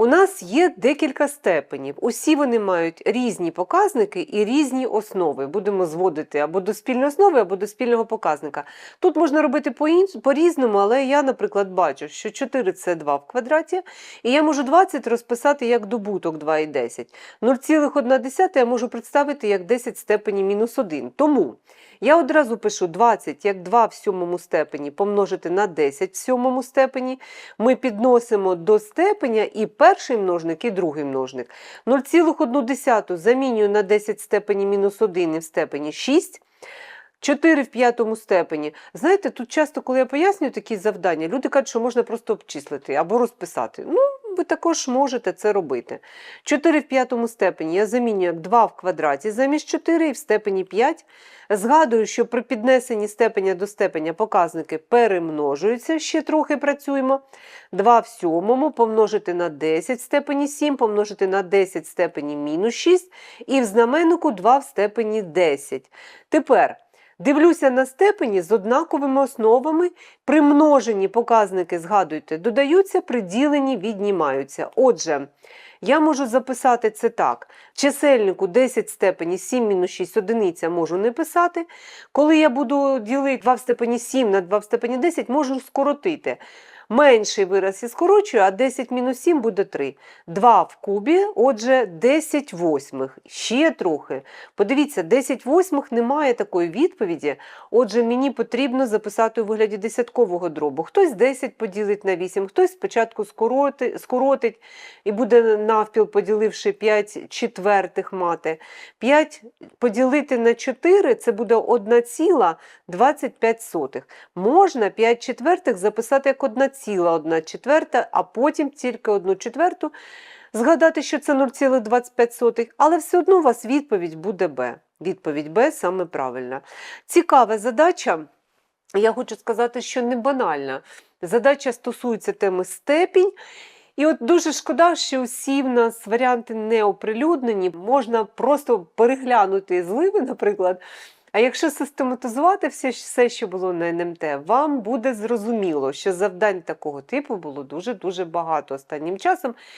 У нас є декілька степенів. Усі вони мають різні показники і різні основи. Будемо зводити або до спільної основи, або до спільного показника. Тут можна робити по-різному, але я, наприклад, бачу, що 4 це 2 в квадраті, і я можу 20 розписати як добуток 2 і 10. 0,1 я можу представити як 10 степені мінус 1. Тому я одразу пишу 20 як 2 в сьомому степені помножити на 10 в сьомому степені. Ми підносимо до степеня і перший множник, і другий множник. 0,1 замінюю на 10 в степені мінус 1 і в степені 6. 4 в п'ятому степені. Знаєте, тут часто, коли я пояснюю такі завдання, люди кажуть, що можна просто обчислити або розписати. Ну, ви також можете це робити. 4 в п'ятому степені я замінюю як 2 в квадраті замість 4 і в степені 5. Згадую, що при піднесенні степеня до степеня показники перемножуються, ще трохи працюємо. 2 в сьомому помножити на 10 в степені 7, помножити на 10 в степені мінус 6, і в знаменнику 2 в степені 10. Тепер дивлюся на степені з однаковими основами. Примножені показники, згадуйте, додаються, приділені віднімаються. Отже, я можу записати це так. Чисельнику 10 степені 7 мінус 6 одиниця можу не писати. Коли я буду ділити 2 в степені 7 на 2 в степені 10, можу скоротити менший вираз і скорочую, а 10 мінус 7 буде 3. 2 в кубі, отже, 10 восьмих. Ще трохи. Подивіться, 10 восьмих немає такої відповіді. Отже, мені потрібно записати у вигляді десяткового дробу. Хтось 10 поділить на 8, хтось спочатку скороти, скоротить і буде навпіл, поділивши 5 четвертих мати. 5 поділити на 4 це буде 1,25. Можна 5 четвертих записати як 1 0,1 а потім тільки 1 четверту. Згадати, що це 0,25, але все одно у вас відповідь буде Б. Відповідь Б саме правильна. Цікава задача, я хочу сказати, що не банальна. Задача стосується теми степінь. І от дуже шкода, що усі в нас варіанти не оприлюднені, можна просто переглянути зливи, наприклад. А якщо систематизувати все, все, що було на НМТ, вам буде зрозуміло, що завдань такого типу було дуже-дуже багато останнім часом.